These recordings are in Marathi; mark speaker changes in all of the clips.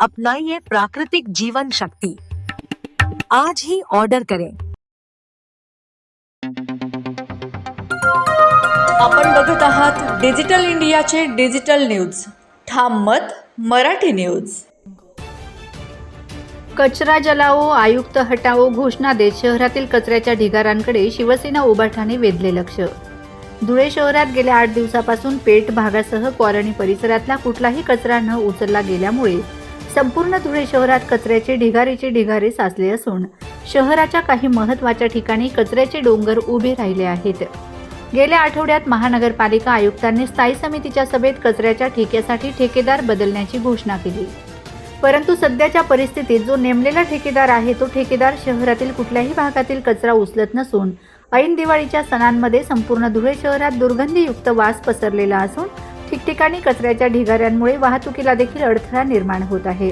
Speaker 1: अपनाइए प्राकृतिक जीवन शक्ति। आज ही ऑर्डर करें।
Speaker 2: आपण बघत आहात डिजिटल इंडियाचे डिजिटल न्यूज ठाम मत मराठी न्यूज
Speaker 3: कचरा जलाओ आयुक्त हटाओ घोषणा देत शहरातील कचऱ्याच्या ढिगारांकडे शिवसेना उभाठाने वेधले लक्ष. धुळे शहरात गेल्या आठ दिवसापासून पेठ भागासह कॉलनी परिसरातला कुठलाही कचरा न उचलला गेल्यामुळे संपूर्ण धुळे शहरात कचऱ्याचे ढिगारीचे ढिगारे साचले असून शहराच्या काही महत्त्वाच्या ठिकाणी कचऱ्याचे डोंगर उभे राहिले आहेत. गेल्या आठवड्यात महानगरपालिका आयुक्तांनी स्थायी समितीच्या सभेत कचऱ्याच्या ठेक्यासाठी ठेकेदार बदलण्याची घोषणा केली. परंतु सध्याच्या परिस्थितीत जो नेमलेला ठेकेदार आहे तो ठेकेदार शहरातील कुठल्याही भागातील कचरा उचलत नसून ऐन दिवाळीच्या सणांमध्ये संपूर्ण धुळे शहरात दुर्गंधीयुक्त वास पसरलेला असून ठिकठिकाणी कचऱ्याच्या ढिगाऱ्यांमुळे वाहतुकीला देखील अडथळा निर्माण होत आहे.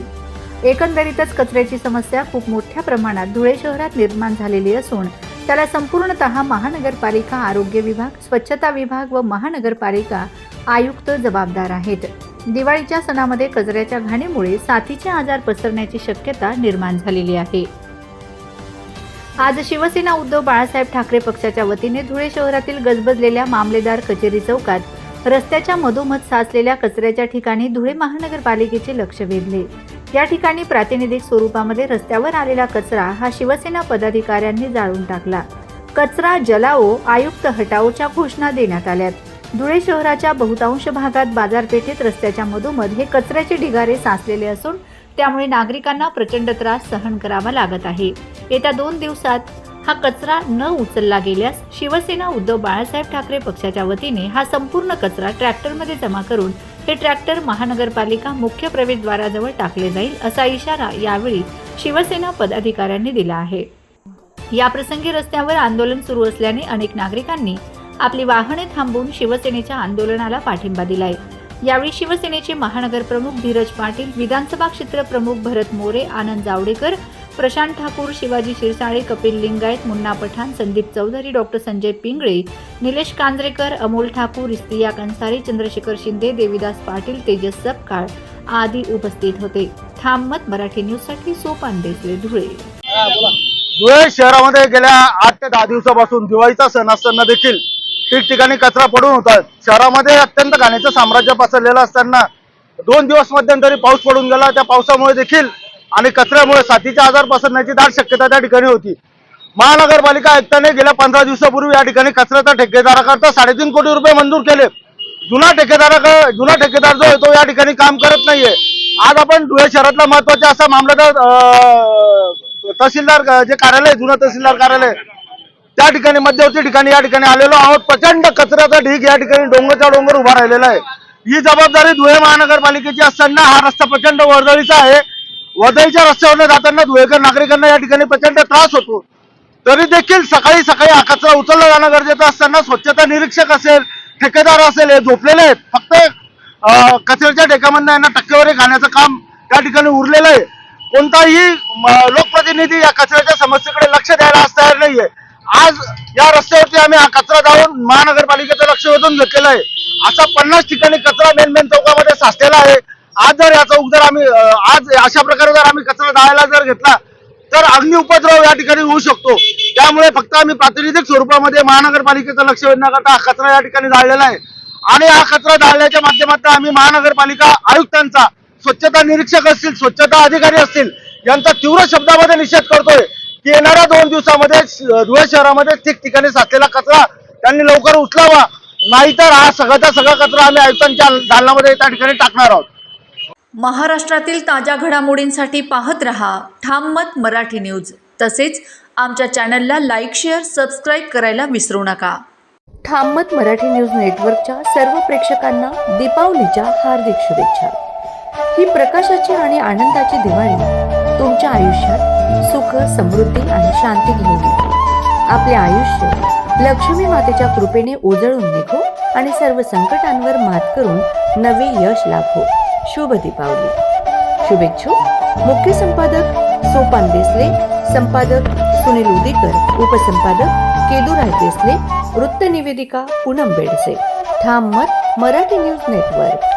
Speaker 3: एकंदरीतच कचऱ्याची समस्या खूप मोठ्या प्रमाणात धुळे शहरात निर्माण झालेली असून त्याला संपूर्णतः महानगरपालिका आरोग्य विभाग स्वच्छता विभाग व महानगरपालिका आयुक्त जबाबदार आहेत. दिवाळीच्या सणामध्ये कचऱ्याच्या घाणीमुळे साथीचे आजार पसरण्याची शक्यता निर्माण झालेली आहे. आज शिवसेना उद्धव बाळासाहेब ठाकरे पक्षाच्या वतीने धुळे शहरातील गजबजलेल्या मामलेदार कचेरी चौकात रस्त्याच्या मधोमध साचलेल्या कचऱ्याच्या ठिकाणी धुळे महानगरपालिकेचे लक्ष वेधले. या ठिकाणी प्रातिनिधिक स्वरूपामध्ये रस्त्यावर आलेला कचरा हा शिवसेना पदाधिकाऱ्यांनी जाळून टाकला. कचरा जलाओ आयुक्त हटाओच्या घोषणा देण्यात आल्यात. धुळे शहराच्या बहुतांश भागात बाजारपेठेत रस्त्याच्या मधोमध हे कचऱ्याचे ढिगारे साचलेले असून त्यामुळे नागरिकांना प्रचंड त्रास सहन करावा लागत आहे. येत्या दोन दिवसात हा कचरा न उचलला गेल्यास शिवसेना उद्धव बाळासाहेब ठाकरे पक्षाच्या वतीने हा संपूर्ण कचरा ट्रॅक्टरमध्ये जमा करून हे ट्रॅक्टर महानगरपालिका मुख्य प्रवेशद्वाराजवळ टाकले जाईल असा इशारा यावेळी शिवसेना पदाधिकाऱ्यांनी दिला आहे. याप्रसंगी रस्त्यावर आंदोलन सुरू असल्याने अनेक नागरिकांनी आपली वाहने थांबवून शिवसेनेच्या आंदोलनाला पाठिंबा दिलाय. यावेळी शिवसेनेचे महानगर प्रमुख धीरज पाटील विधानसभा क्षेत्र प्रमुख भरत मोरे आनंद जावडेकर प्रशांत ठाकूर शिवाजी शिरसाळे कपिल लिंगायत मुन्ना पठाण संदीप चौधरी डॉक्टर संजय पिंगळे निलेश कांजरेकर अमोल ठाकूर इस्तिया कंसारी चंद्रशेखर शिंदे देविदास पाटील तेजस सपकाळ आदी उपस्थित होते. थांबमत मराठी न्यूजसाठी सोपान देसले धुळे.
Speaker 4: धुळे शहरामध्ये गेल्या आठ ते दहा दिवसापासून दिवाळीचा सण असताना देखील ठिकठिकाणी कचरा पडून होतात शहरामध्ये अत्यंत घाण्याचं साम्राज्य पसरलेलं असताना दोन दिवस मध्यंतरी पाऊस पडून गेला. त्या पावसामुळे देखील आणि कचऱ्यामुळे साथीचे आजार पसरण्याची दाट शक्यता त्या ठिकाणी होती. महानगरपालिका आयुक्ताने गेल्या पंधरा दिवसापूर्वी या ठिकाणी कचऱ्याचा ठेकेदाराकरता साडेतीन कोटी रुपये मंजूर केले. जुना ठेकेदारा जुना ठेकेदार जो आहे तो या ठिकाणी काम करत नाहीये. आज आपण धुळे शहरातला महत्त्वाचा असा मामलेदार तहसीलदार जे कार्यालय जुनं तहसीलदार कार्यालय त्या ठिकाणी मध्यवर्ती ठिकाणी या ठिकाणी आलेलो आहोत. प्रचंड कचऱ्याचा ढीग या ठिकाणी डोंगरचा डोंगर उभा राहिलेला आहे. ही जबाबदारी धुळे महानगरपालिकेची असताना हा रस्ता प्रचंड वर्दळीचा आहे. वदईच्या रस्त्यावर जाताना धुळेकर नागरिकांना या ठिकाणी प्रचंड त्रास होतो. तरी देखील सकाळी सकाळी हा कचरा उचलला जाणं गरजेचं असताना स्वच्छता निरीक्षक असेल ठेकेदार असेल हे झोपलेले आहेत. फक्त अं, कचऱ्याच्या ठेक्यामधनं यांना टक्केवारी घाण्याचं काम त्या ठिकाणी उरलेलं आहे. कोणताही लोकप्रतिनिधी या कचऱ्याच्या समस्येकडे लक्ष द्यायला आज तयार नाहीये. आज या रस्त्यावरती आम्ही हा कचरा जाऊन महानगरपालिकेचं लक्ष वेधून घेतलेलं आहे. असा पन्नास ठिकाणी कचरा मेन मेन चौकामध्ये साचलेला आहे. आज जर याचा उद्धार आम्ही आज अशा प्रकारे जर आम्ही कचरा जाळायला जर घेतला तर अग्नि उपद्रव या ठिकाणी होऊ शकतो. त्यामुळे फक्त आम्ही प्रातिनिधिक स्वरूपामध्ये महानगरपालिकेचं लक्ष वेधण्याकरता हा कचरा या ठिकाणी जाळलेला आहे. आणि हा कचरा जाळण्याच्या माध्यमातून आम्ही महानगरपालिका आयुक्तांचा स्वच्छता निरीक्षक असतील स्वच्छता अधिकारी असतील यांचा तीव्र शब्दामध्ये निषेध करतोय की येणाऱ्या दोन दिवसामध्ये धुळे शहरामध्ये ठिकठिकाणी साचलेला कचरा त्यांनी लवकर उचलावा. नाहीतर हा सगळ्याचा सगळा कचरा आम्ही आयुक्तांच्या दालनामध्ये त्या ठिकाणी टाकणार आहोत.
Speaker 2: महाराष्ट्रातील ताज्या घडामोडींसाठी पाहत रहा ठाम मत मराठी न्यूज. तसेच आमच्या चॅनलला लाईक शेअर सबस्क्राईब करायला विसरू नका.
Speaker 1: ठाम मत मराठी न्यूज नेटवर्कच्या सर्व प्रेक्षकांना दीपावलीच्या हार्दिक शुभेच्छा. ही प्रकाशाची आणि आनंदाची दिवाळी तुमच्या आयुष्यात सुख समृद्धी आणि शांती घेऊन येते. आपले आयुष्य लक्ष्मी मातेच्या कृपेने उजळून निघो आणि सर्व संकटांवर मात करून नवे यश लाभो. शुभ दीपावली शुभेच्छुक मुख्य संपादक सोपान देसले संपादक सुनील उदीकर उपसंपादक केदुराय देसले वृत्त निवेदिका पूनम बेडसे ठाम मत मराठी न्यूज नेटवर्क